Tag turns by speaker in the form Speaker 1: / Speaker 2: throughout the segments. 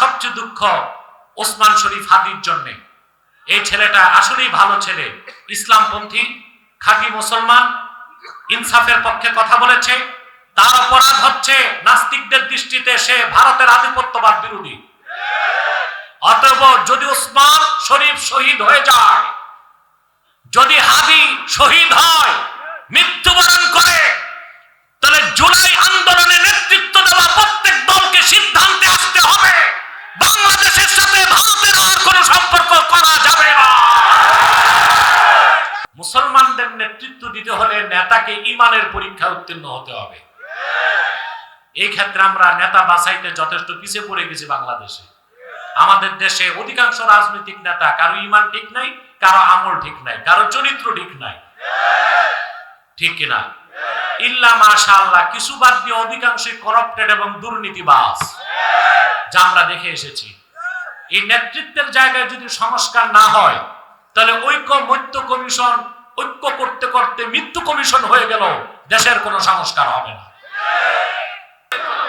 Speaker 1: সবচেয়ে দুঃখ ওসমান শরীফ হাদির জন্য। এই ছেলেটা আসলেই ভালো ছেলে। ইসলামপন্থী, খাঁটি মুসলমান, ইনসাফের পক্ষে কথা বলেছে। তার অপরাধ হচ্ছে নাস্তিকদের দৃষ্টিতে সে ভারতের আধিপত্যবাদ বিরোধী। অতএব যদি উসমান শরীফ শহীদ হয়ে যায়, যদি হাদি শহীদ হয়, মৃত্যুবরণ করে, তাহলে জুলাই আন্দোলনে বাংলাদেশের সাথে ভারতের আর কোনো সম্পর্ক করা যাবে না। মুসলমানদের নেতৃত্ব দিতে হলে নেতাকে ইমানের পরীক্ষা উত্তীর্ণ হতে হবে। এই ক্ষেত্রে আমরা নেতা বাছাইতে যথেষ্ট পিছিয়ে পড়ে গেছি বাংলাদেশে। আমাদের দেশে অধিকাংশ রাজনৈতিক নেতা, কারও ইমান ঠিক নাই, কারও আমল ঠিক নাই, কারও চরিত্র ঠিক নাই। ঠিক কিনা? ইল্লা মাশাআল্লাহ, কিছু বাদ দিয়ে অধিকাংশই করাপ্টেড এবং দুর্নীতিবাজ। যা আমরা দেখে এসেছি। এই নেতৃত্বের জায়গায় যদি সংস্কার না হয়, তাহলে ঐক্য মৈত্য কমিশন, ঐক্য করতে করতে মৃত্যু কমিশন হয়ে গেল, দেশের কোনো সংস্কার হবে না।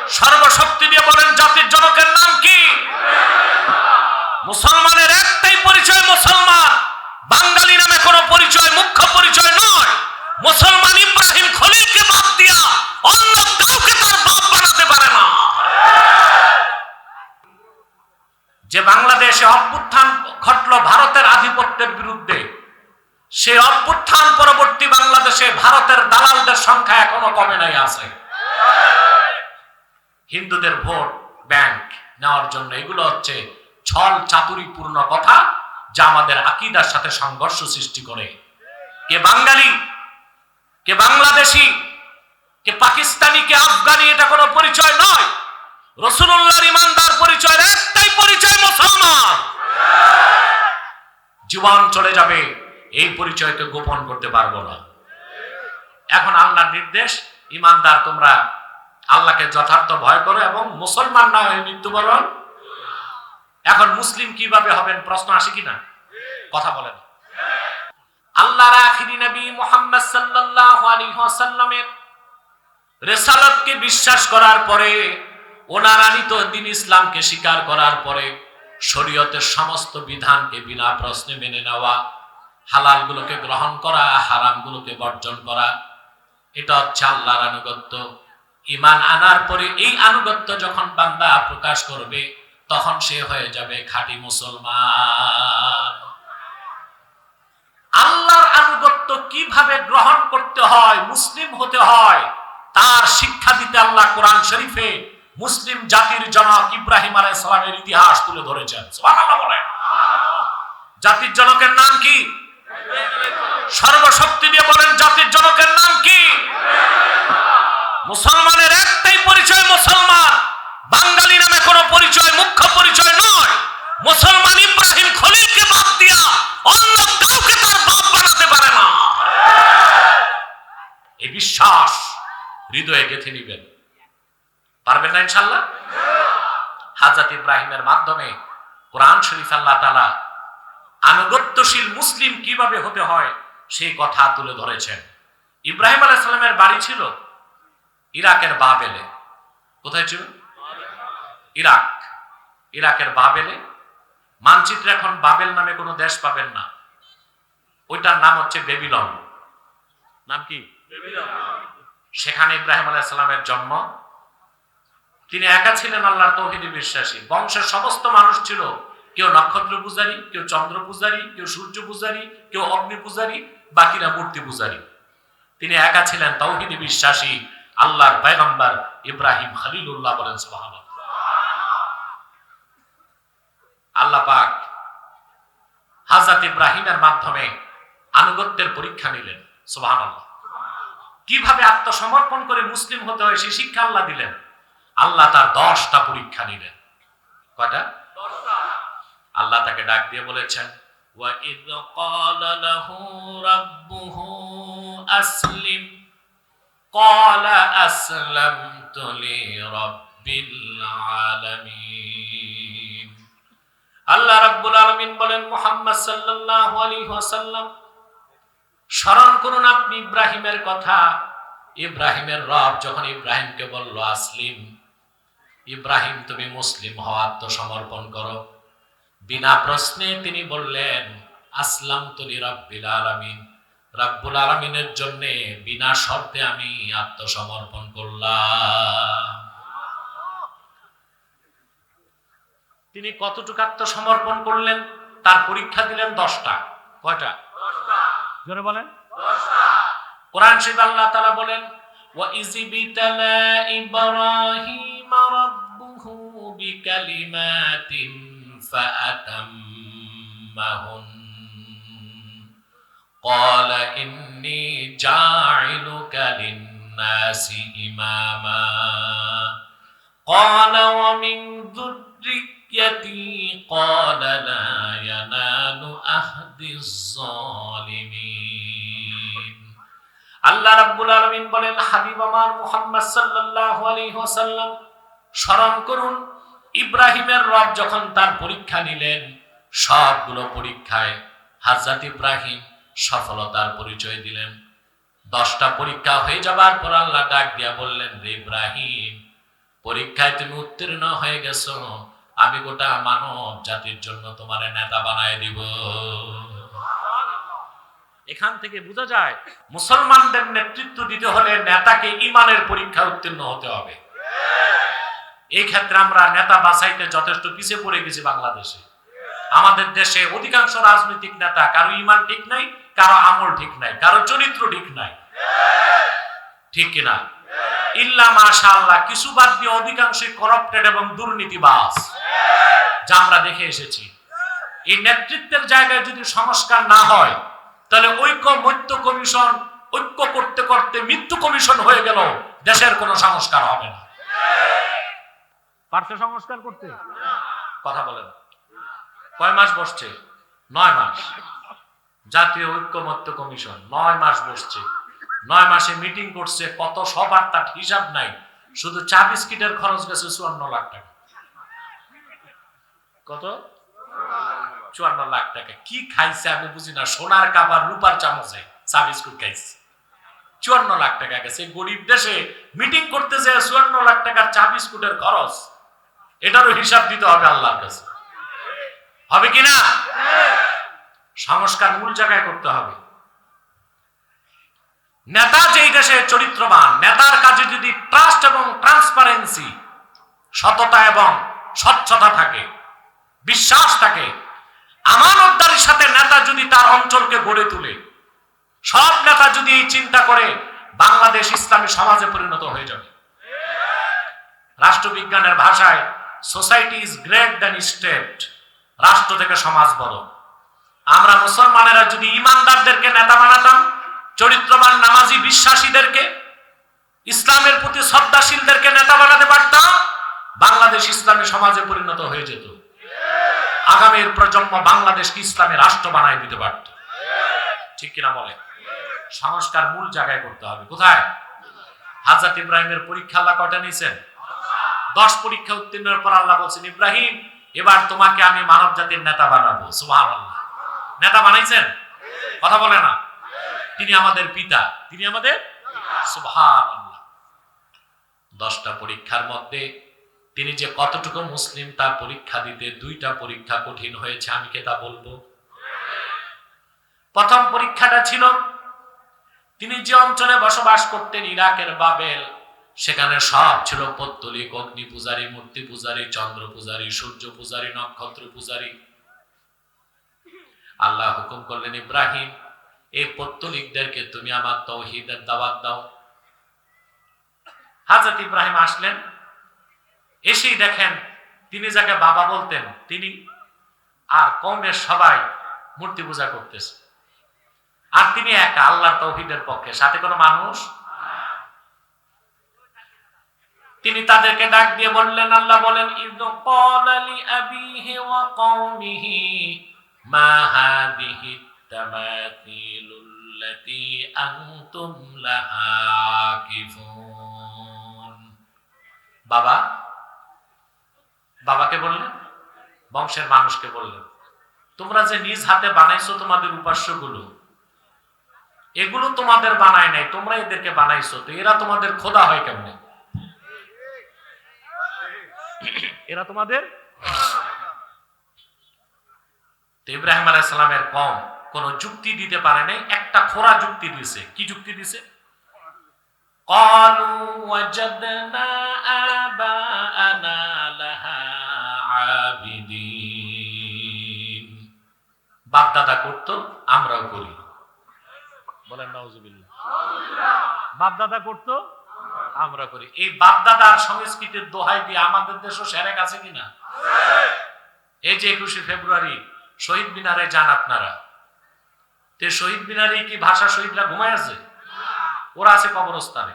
Speaker 1: সর্বশক্তি দিয়ে বলেন জাতির জনকের নাম কি? মুসলমানের একটাই পরিচয় মুসলমান। বাঙালি নামে কোনো পরিচয়, মুখ্য পরিচয় নয়। মুসলমান ইব্রাহিম খলিলকে বাদ দিয়া অন্য কাউকে তার বাপ বানাতে পারে না। যে বাংলাদেশে অভ্যুত্থান ঘটলো ভারতের আধিপত্যের বিরুদ্ধে, সে অভ্যুত্থান পরবর্তী বাংলাদেশে ভারতের দালালদের সংখ্যা এখনও কমে নাই আছে। হিন্দুদের ভোট, ব্যাংক নেওয়ার জন্য এগুলো হচ্ছে ছল চাতুরিপূর্ণ কথা যা আমাদের আকিদার সাথে সংঘর্ষ সৃষ্টি করে। কে বাঙালি কে বাংলাদেশি, কে পাকিস্তানি, কে আফগানি, এটা কোনো পরিচয় নয়। রসুল্লাহর ইমানদার পরিচয় একটাই পরিচয় মুসলমান। জীবন চলে যাবে, এই পরিচয়কে গোপন করতে পারব না। এখন আল্লাহর নির্দেশ ইমানদার তোমরা আল্লাহকে যথার্থ ভয় করো এবং মুসলমান না হয়ে মৃত্যুবরণ এখন মুসলিম কীভাবে হবেন, প্রশ্ন আসে কিনা? কথা বলেন। আল্লাহর আখিরি নবী মুহাম্মদ সাল্লাল্লাহু আলাইহি ওয়াসাল্লামের রেসালাতকে বিশ্বাস করার পরে, ওনার আনিত দিন ইসলামকে স্বীকার করার পরে, শরীয়তের সমস্ত বিধানকে বিনা প্রশ্নে মেনে নেওয়া, হালালগুলোকে গ্রহণ করা, হারামগুলোকে বর্জন করা, এটা হচ্ছে আল্লাহর আনুগত্য। ইমান আনার পরে এই আনুগত্য যখন বান্দা প্রকাশ করবে, তখন সে হয়ে যাবে খাঁটি মুসলমান। আল্লাহর আনুগত্য কীভাবে গ্রহণ করতে হয়, মুসলিম হতে হয়, তার শিক্ষা দিতে আল্লাহ কোরআন শরীফে মুসলিম জাতির জনক ইব্রাহিম আলাইহিস সালামের ইতিহাস তুলে ধরেছেন। জাতির জনকের নাম কি? সর্বশক্তি দিয়ে বলেন জাতির জনকের নাম কি? মুসলমানের একটাই পরিচয় মুসলমান। বাঙালি নামে কোনো পরিচয়, মুখ্য পরিচয় নয়। মুসলমান ইব্রাহিম খলিলকে বাদ দিয়া অন্য কাউকে তার বাপ বানাতে পারে না এই বিশ্বাস হৃদয়ে গেঁথে নিবেন। পারবেন না ইনশাল্লাহ? হাজরত ইব্রাহিমের মাধ্যমে কোরআন শরীফ আল্লাহ তালা আনুগত্যশীল মুসলিম কীভাবে হতে হয় সেই কথা তুলে ধরেছেন। ইব্রাহিম বাড়ি ছিল ইরাকের বাবেলে। কোথায় ছিল? ইরাক। ইরাকের বাবেলে। মানচিত্রে এখন বাবেল নামে কোনো দেশ পাবেন না। ওইটার নাম হচ্ছে বেবিলন। নাম কি? সেখানে ইব্রাহিম আলাইসালামের জন্ম। তিনি একা ছিলেন আল্লাহর তৌহিদি বিশ্বাসী। বংশের সমস্ত মানুষ ছিল কেউ নক্ষত্র পূজারী, কেউ চন্দ্র পূজারী, কেউ সূর্য পূজারী, কেউ অগ্নি পূজারী, বাকিরা মূর্তি পূজারী। তিনি একা ছিলেন, তৌহিদি বিশ্বাসী, আল্লাহর পয়গম্বর ইব্রাহিম খলিলুল্লাহ বলেন, সুবহানাল্লাহ। আল্লাহ পাক হাজরত ইব্রাহিমের মাধ্যমে আনুগত্যের পরীক্ষা নিলেন, সুবহানাল্লাহ। কিভাবে আত্মসমর্পণ করে মুসলিম হতে হয় সেই শিক্ষা আল্লাহ দিলেন আল্লাহ তার দশটা পরীক্ষা নিলেন কয়টা আল্লাহ তাকে ডাক দিয়ে বলেছেন وَإِذْ قَالَ لَهُ رَبُّهُ أَسْلِمْ قَالَ أَسْلَمْتُ لِرَبِّ الْعَالَمِينَ আল্লাহ রাব্বুল আলামিন বলেন মুহাম্মদ সাল্লাল্লাহু আলাইহি ওয়াসাল্লাম স্মরণ করুন আপনি ইব্রাহিমের কথা। ইব্রাহিমের রব যখন ইব্রাহিমকে বলল, আসলিম, ইব্রাহিম, তুমি মুসলিম হওয়া আত্মসমর্পণ করো। বিনা প্রশ্নে তিনি বললেন আসলাম তুলি রব্বিল আলামিন। রাব্বুল আলামিনের জন্য বিনা শর্তে আমি আত্মসমর্পণ করলাম। তিনি কতটুকু আত্মসমর্পণ করলেন? তার পরীক্ষা দিলেন দশটা। কয়টা?
Speaker 2: জোরে বলেন
Speaker 1: কোরআন শরীফ আল্লাহ তাআলা বলেন ওয়া ইযবিতালা ইব্রাহিম রাব্বুহু বিকালিমাতিন ফাআতাম্মাহুন قال إني جاعلك للناس إماما قال ومن ذريتي قال لا ينال أهد الظالمين আল্লাহ রাব্বুল আলামিন বলেন, হাবিব আমার মুহাম্মদ সাল্লাল্লাহু আলাইহি ওয়াসাল্লাম, স্মরণ করুন, ইব্রাহিমের রব যখন তার পরীক্ষা নিলেন, সবগুলো পরীক্ষায় হযরত ইব্রাহিম সফলতার পরিচয় দিলেন। দশটা পরীক্ষা হয়ে যাবার পর আল্লাহ ডাক দিয়া বললেন, রে ইব্রাহিম, পরীক্ষায় তুমি উত্তীর্ণ হয়ে গেছো। আমি গোটা মানব জাতির জন্য তোমার নেতা বানায় দিব।
Speaker 2: এখান থেকে বোঝা যায়,
Speaker 1: মুসলমানদের নেতৃত্ব দিতে হলে নেতাকে ইমানের পরীক্ষা উত্তীর্ণ হতে হবে। এই ক্ষেত্রে আমরা নেতা বাছাইতে যথেষ্ট পিছিয়ে পড়ে গেছি বাংলাদেশে। আমাদের দেশে অধিকাংশ রাজনৈতিক নেতা, কারও ইমান ঠিক নাই, কারও আমল ঠিক নাই, কারও চরিত্র ঠিক নাই। ঠিক কিনা? ইল্লা মাশাআল্লাহ, কিছু বাদ দিয়ে অধিকাংশই করাপ্টেড এবং দুর্নীতিবাজ, যা আমরা দেখে এসেছি। এই নেতৃত্বের জায়গায় যদি সংস্কার না হয় তাহলে ঐক্য মৈত্য কমিশন ঐক্য করতে করতে মৃত্যু কমিশন হয়ে গেল দেশের কোনো সংস্কার হবে না।
Speaker 2: পার্শ্ব সংস্কার করতে?
Speaker 1: কথা বলেন। কয় মাস বসছে? নয় মাস। জাতীয় ঐক্যমত্য কমিশন নয় মাস বসছে। নয় মাসে মিটিং করছে কত সবার তার হিসাব নাই। শুধু চা বিস্কিটের খরচ গেছে চুয়ান্ন লাখ টাকা। কত? চুয়ান্ন লাখ টাকা। কি খাইছে আমি বুঝি না। সোনার কাবার রূপার চামচে চা বিস্কুট খাইছে। চুয়ান্ন লাখ টাকা গেছে। গরিব দেশে মিটিং করতে যায় চুয়ান্ন লাখ টাকার চা বিস্কুটের খরচ, এটারও হিসাব দিতে হবে আল্লাহর কাছে। হবে কি না? সংস্কার মূল জায়গায় করতে হবে। নেতা যেই দেশে চরিত্রবান, নেতার কাজে যদি ট্রাস্ট এবং ট্রান্সপারেন্সি সততা এবং স্বচ্ছতা থাকে, বিশ্বাস থাকে আমানতদারির সাথে নেতা যদি তার অঞ্চলকে গড়ে তোলে, সব নেতা যদি এই চিন্তা করে, বাংলাদেশ ইসলামী সমাজে পরিণত হয়ে যাবে। রাষ্ট্রবিজ্ঞানের ভাষায় society is great than state রাষ্ট্র থেকে সমাজ বড়। আমরা মুসলমানেরা যদি ইমানদারদেরকে নেতা বানাতাম, চরিত্রবান নামাজি বিশ্বাসীদেরকে, ইসলামের প্রতি শ্রদ্ধাশীলদেরকে নেতা বানাতে পারতাম, বাংলাদেশ ইসলামী সমাজে পরিণত হয়ে যেত। আগামীর প্রজন্ম বাংলাদেশকে ইসলামী রাষ্ট্র বানায় দিতে পারত। ঠিক কিনা বলে? সংস্কার মূল জায়গায় করতে হবে। কোথায়? হাজরত ইব্রাহিমের পরীক্ষা আল্লাহ কটা নিয়েছেন? দশ পরীক্ষা উত্তীর্ণের পর আল্লাহ বলছেন, ইব্রাহিম, এবার তোমাকে আমি মানব জাতির নেতা বানাবো। আল্লাহ নেতা বানাইছেন? কথা বলে না। তিনি আমাদের পিতা। তিনি আমাদের? আল্লাহ দশটা পরীক্ষার মধ্যে তিনি যে কতটুকু মুসলিম তা পরীক্ষা দিতে দুইটা পরীক্ষা কঠিন হয়েছে, আমি কে তা বলব? প্রথম পরীক্ষাটা ছিল, তিনি যে অঞ্চলে বসবাস করতেন, ইরাকের বাবেল, সেখানে সব ছিল পত্তলিক, অগ্নি পূজারী, মূর্তি পূজারী, চন্দ্র পূজারী, সূর্য পূজারী, নক্ষত্র পূজারী। আল্লাহ হুকুম করলেন, ইব্রাহিম, এই পত্তলিকদেরকে তুমি আমার তৌহিদের দাওয়াত দাও। হাজরত ইব্রাহিম আসলেন এসেই দেখেন, তিনি যাকে বাবা বলতেন, তিনি আর কৌমের সবাই মূর্তি পূজা করতেছে। আর তিনি একা, আল্লাহর তৌহিদের পক্ষে। সাথে কোনো মানুষ? তিনি তাদেরকে ডাক দিয়ে বললেন, আল্লাহ বলেন, ইদু ক্বালা আবিহি ওয়া কওমিহি, মা হাদিহি তামাথিলুল্লাতী আনতুম লাহা আকিফুন বাবা বাবাকে বললেন বংশের মানুষকে বললেন তোমরা যে নিজ হাতে বানাইছো তোমাদের উপাস্যগুলো এগুলো তোমাদের বানায় নাই তোমরা এদেরকে বানাইছো তো এরা তোমাদের খোদা হয় কেমনে
Speaker 2: এরা তোমাদের
Speaker 1: তো ইব্রাহিম আলাইসালামের কম কোন যুক্তি দিতে পারে নাই একটা খোরা যুক্তি দিছে কি যুক্তি দিছে قالوا وجدنا آباءنا বাপ দাদা করতো আমরাও করি।
Speaker 2: বলেন নাউজুবিল্লাহ। বাপ দাদা করতো
Speaker 1: আমরা করি। এই বাপ দাদার সংস্কৃতির দোহাই দিয়ে আমাদের দেশও সেরেক আছে কিনা? এই যে একুশে ফেব্রুয়ারি শহীদ মিনারে যান আপনারা। তে শহীদ মিনারে কি ভাষা শহীদরা ঘুমায় আছে? ওরা আছে কবরস্থানে।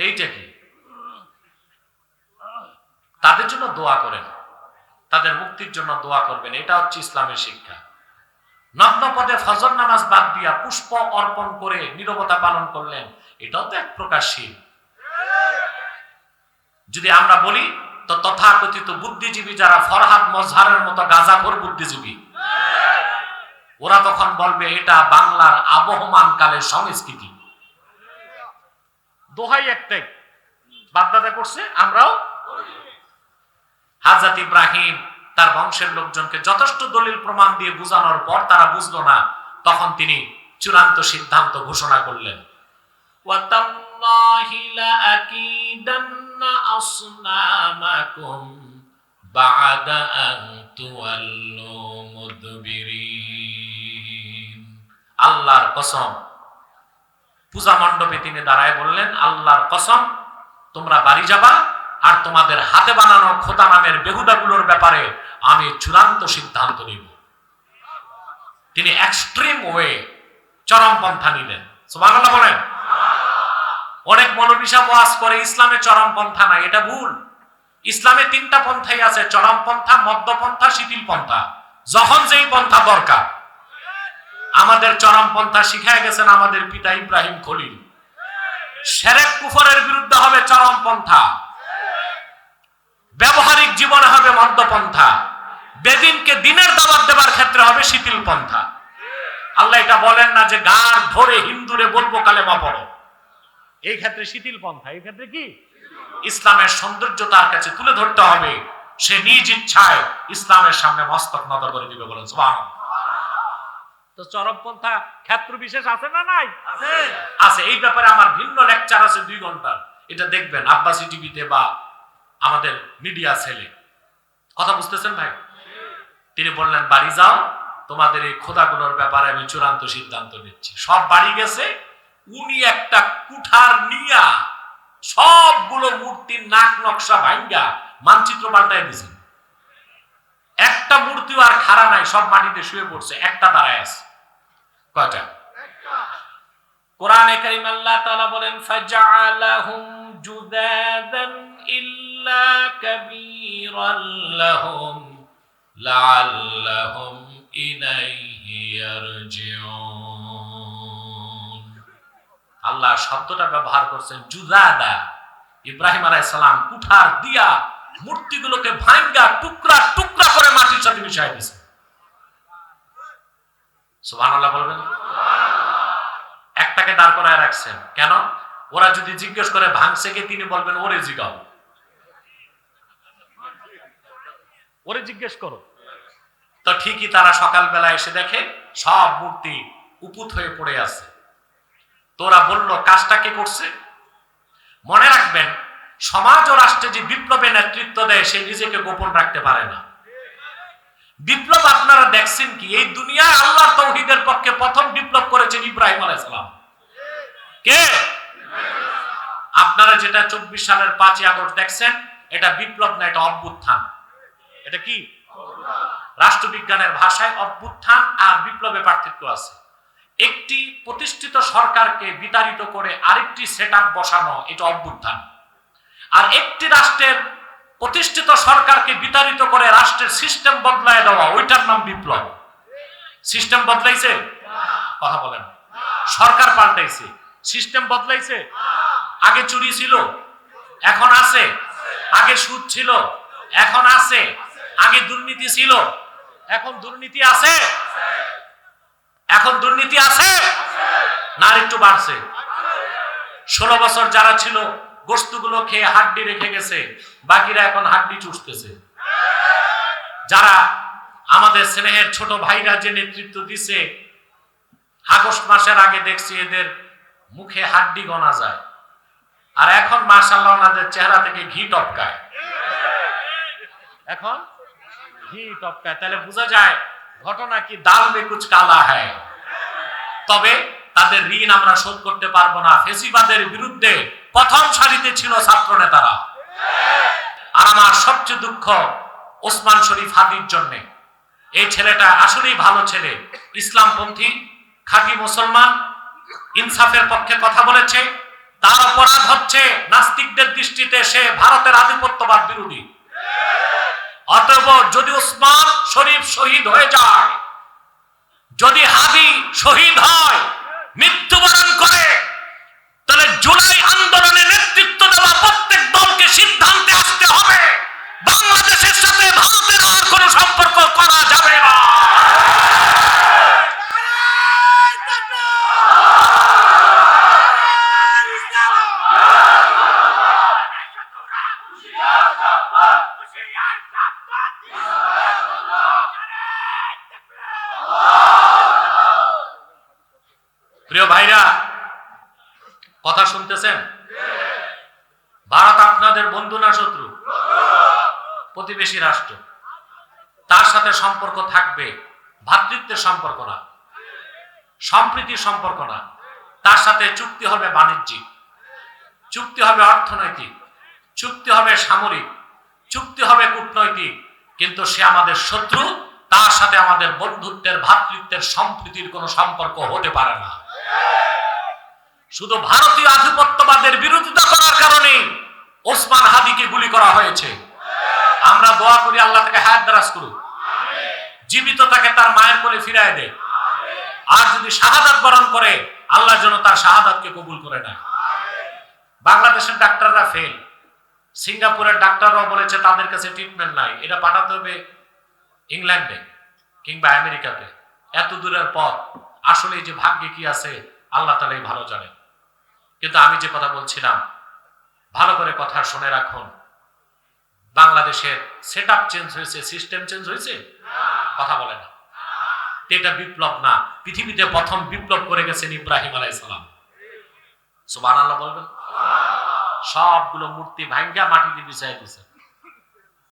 Speaker 1: এইটা কি? তাদের জন্য দোয়া করেন। তাদের মুক্তির জন্য দোয়া করবেন। এটা হচ্ছে ইসলামের শিক্ষা। নগ্ন পদে ফজর নামাজ বাদ দিয়া পুষ্প অর্পণ করে নীরবতা পালন করলেন। এটাও তো এক প্রকার যদি আমরা বলি, তো তথাকথিত বুদ্ধিজীবী যারা ফরহাদ মজহারের মতো গাজাখোর বুদ্ধিজীবী, ওরা তখন বলবে, এটা বাংলার আবহমান কালের সংস্কৃতি।
Speaker 2: দোহাই একটাই। বাপ দাদা করছে, আমরাও
Speaker 1: হাজরত ইব্রাহিম তার বংশের লোকজনকে যথেষ্ট দলিল প্রমাণ দিয়ে বুঝানোর পর তারা বুঝল না। তখন তিনি চূড়ান্ত সিদ্ধান্ত ঘোষণা করলেন। আল্লাহর কসম। পূজা মণ্ডপে তিনি দাঁড়ায় বললেন, আল্লাহর কসম, তোমরা বাড়ি যাবা আর তোমাদের হাতে বানানো খোদা নামের বেহুদাগুলোর ব্যাপারে আমি চূড়ান্ত সিদ্ধান্ত নিব। তিনি এক্সট্রিম ওয়ে চরমপন্থা নিলেন। সুবহানাল্লাহ বলেন। অনেক মনোবিশা ওয়াজ করে, ইসলামে চরমপন্থা নাই, এটা ভুল। ইসলামে তিনটা পন্থাই আছে চরমপন্থা মধ্যপন্থা শিথিল পন্থা। যখন যেই পন্থা দরকার। আমাদের চরমপন্থা শিখায় গেছেন আমাদের পিতা ইব্রাহিম খলিল। সেরেক কুফরের বিরুদ্ধে হবে চরমপন্থা হবে মধ্যপন্থা বেদিনকে দিনের দাবাত দেবার ক্ষেত্রে হবে শিথিল পন্থা। আল্লাহ এটা বলেন না যে গার ধরে হিন্দুরে বলব কালেমা পড়ো।
Speaker 2: এই ক্ষেত্রে শিথিল পন্থা এই ক্ষেত্রে কি?
Speaker 1: ইসলামের সৌন্দর্য তার কাছে তুলে ধরতে হবে। সে নিজ ইচ্ছায় ইসলামের সামনে মস্তক নদর করে দিবে বলেন।
Speaker 2: তো চরমপন্থা ক্ষেত্র বিশেষ আছে না নাই?
Speaker 1: আছে। এই ব্যাপারে আমার ভিন্ন লেকচার আছে দুই ঘণ্টা এটা দেখবেন আব্বাসি টিভিতে বা আমাদের মিডিয়া সেলে। কথা বুঝতেছেন ভাই? তিনি বললেন বাড়ি যাও তোমাদের এই খোদাগুলোর ব্যাপারে আমি চূড়ান্ত সিদ্ধান্ত নিচ্ছি। সব বাড়ি গেছে উনি একটা কুঠার নিয়া সবগুলো মূর্তির নাক নকশা ভাঙ্গা মানচিত্র পাল্টায় দিয়েছেন। একটা মূর্তিও আর খাড়া নাই সব মাটিতে শুয়ে পড়ছে একটা দাঁড়ায় আছে। কয়টা? কোরআনে কারীম আল্লাহ তাআলা বলেন ফাজআলাহুম জুদাদান ইল্লা কাবীরান লাহুম লাআল্লাহুম ইলাইহি ইয়ারজিউন আল্লাহ শব্দটা ব্যবহার করছেন জুদাদা ইব্রাহিম আলাইহিস সালাম কুঠার দিয়া মূর্তিগুলোকে ভাঙ্গা টুকরা টুকরা করে মাটির সাথে মিশাই দিয়েছে। সুবহানাল্লাহ বলবেন? একটাকে দাঁড় করায় রাখছেন। কেন? ওরা যদি জিজ্ঞেস করে, ভাঙছে কে? তিনি বলবেন, ওরে জিগাও।
Speaker 2: ওরে জিজ্ঞেস করো।
Speaker 1: তো ঠিকই তারা সকালবেলা এসে দেখে, সব মূর্তি উপুত হয়ে পড়ে আছে। তোরা বলল, কাজটা কে করছে? মনে রাখবেন, সমাজ ও রাষ্ট্রে যে বিপ্লবে নেতৃত্ব দেয়, সে নিজেকে গোপন রাখতে পারে না। বিপ্লব আপনারা দেখছেন কি? এই দুনিয়ায় আল্লাহর তৌহিদের পক্ষে প্রথম বিপ্লব করেছেন ইব্রাহিম আলাইসালাম কে? আপনারা যেটা চব্বিশ সালের পাঁচই আগস্ট দেখছেন, এটা বিপ্লব না, এটা অভ্যুত্থান। এটা কি? রাষ্ট্রবিজ্ঞানের ভাষায় অভ্যুত্থান আর বিপ্লবে পার্থক্য আছে। একটি প্রতিষ্ঠিত সরকারকে বিতাড়িত করে আরেকটি সেট বসানো, এটা অভ্যুত্থান। আর একটি রাষ্ট্রের প্রতিষ্ঠিত সরকারকে বিতাড়িত করে রাষ্ট্রের সিস্টেম বদলায় দেওয়া, ওইটার নাম বিপ্লব। সিস্টেম বদলাইছে? কথা বলেন। সরকার পাল্টাইছে। সিস্টেম বদলাইছে। আগে চুরি ছিল, এখন আছে। আগে সুদ ছিল, এখন আছে। আগে দুর্নীতি ছিল, এখন দুর্নীতি আছে। এখন দুর্নীতি আছে, না একটু বাড়ছে। ষোলো বছর যারা ছিল গোস্তগুলো খেয়ে হাড্ডি রেখে গেছে, বাকিরা এখন হাড্ডি চুষতেছে। যারা আমাদের স্নেহের ছোট ভাইরা যে নেতৃত্ব দিছে, আগস্ট মাসের আগে দেখছি এদের মুখে হাড্ডি গনা যায়। আর এখন মার্শাল্লাহ ওনাদের চেহারা থেকে ঘি টপকায়। এখন ঘি টপকায়। তাহলে বোঝা যায়, ঘটনা কি? দাল মে কুচ কালা হ্যায়। তবে তাদের ঋণ আমরা শোধ করতে পারব না। ফেসিবাদের বিরুদ্ধে প্রথম সারিতে ছিল ছাত্র নেতারা। আর আমার সবচেয়ে দুঃখ ওসমান শরীফ হাদির জন্য। এই ছেলেটা আসলেই ভালো ছেলে। ইসলামপন্থী, খাঁটি মুসলমান ইনসাফের পক্ষে কথা বলেছে, তার অপরাধ হচ্ছে নাস্তিকদের দৃষ্টিতে সে ভারতের আধিপত্যবাদ বিরোধী। অতএব যদি ওসমান শরীফ শহীদ হয়ে যায়, যদি হাদি শহীদ হয়, মৃত্যুবরণ করে, তাহলে জুলাই আন্দোলনে নেতৃত্ব দেওয়া প্রত্যেক দলকে সিদ্ধান্তে আসতে হবে। বাংলাদেশের সাথে ভারতের আর কোনো সম্পর্ক করা যাবে না প্রিয় ভাইরা কথা শুনতেছেন ভারত আপনাদের বন্ধু না শত্রু প্রতিবেশী রাষ্ট্র তার সাথে সম্পর্ক থাকবে ভ্রাতৃত্বের সম্পর্ক না, সম্প্রীতির সম্পর্ক না। তার সাথে চুক্তি হবে বাণিজ্যিক, চুক্তি হবে অর্থনৈতিক, চুক্তি হবে সামরিক, চুক্তি হবে কূটনৈতিক। কিন্তু সে আমাদের শত্রু, তার সাথে আমাদের বন্ধুত্বের ভ্রাতৃত্বের সম্প্রীতির কোনো সম্পর্ক হতে পারে না। শুধু ভারতীয় আধিপত্যবাদের বিরোধিতা করার কারণে ওসমান হাদিকে গুলি করা হয়েছে। আমরা দোয়া করি আল্লাহ তাকে হায়াত দারাজ করুক। জীবিত তাকে তার মায়ের কোলে ফিরায় দেয়। আর যদি শাহাদাত বরণ করে, আল্লাহ যেন তার শাহাদাতকে কবুল করে নেয়। বাংলাদেশের ডাক্তাররা ফেল সিঙ্গাপুরের ডাক্তাররাও বলেছে, তাদের কাছে ট্রিটমেন্ট নাই। এটা পাঠাতে হবে ইংল্যান্ডে কিংবা আমেরিকাতে। এত দূরের পথ। আসলে এই যে ভাগ্যে কি আছে, আল্লাহ তালাই ভালো জানেন। কিন্তু আমি যে কথা বলছিলাম, ভালো করে কথা শুনে রাখুন। বাংলাদেশের সেট আপ চেঞ্জ হয়েছে সিস্টেম চেঞ্জ হয়েছে? কথা বলে না। এটা বিপ্লব না। পৃথিবীতে প্রথম বিপ্লব করে গেছেন ইব্রাহিম আলাইসালাম আল্লাহ বলবেন? সবগুলো মূর্তি ভাঙ্গা মাটিতে বিছাই দিছে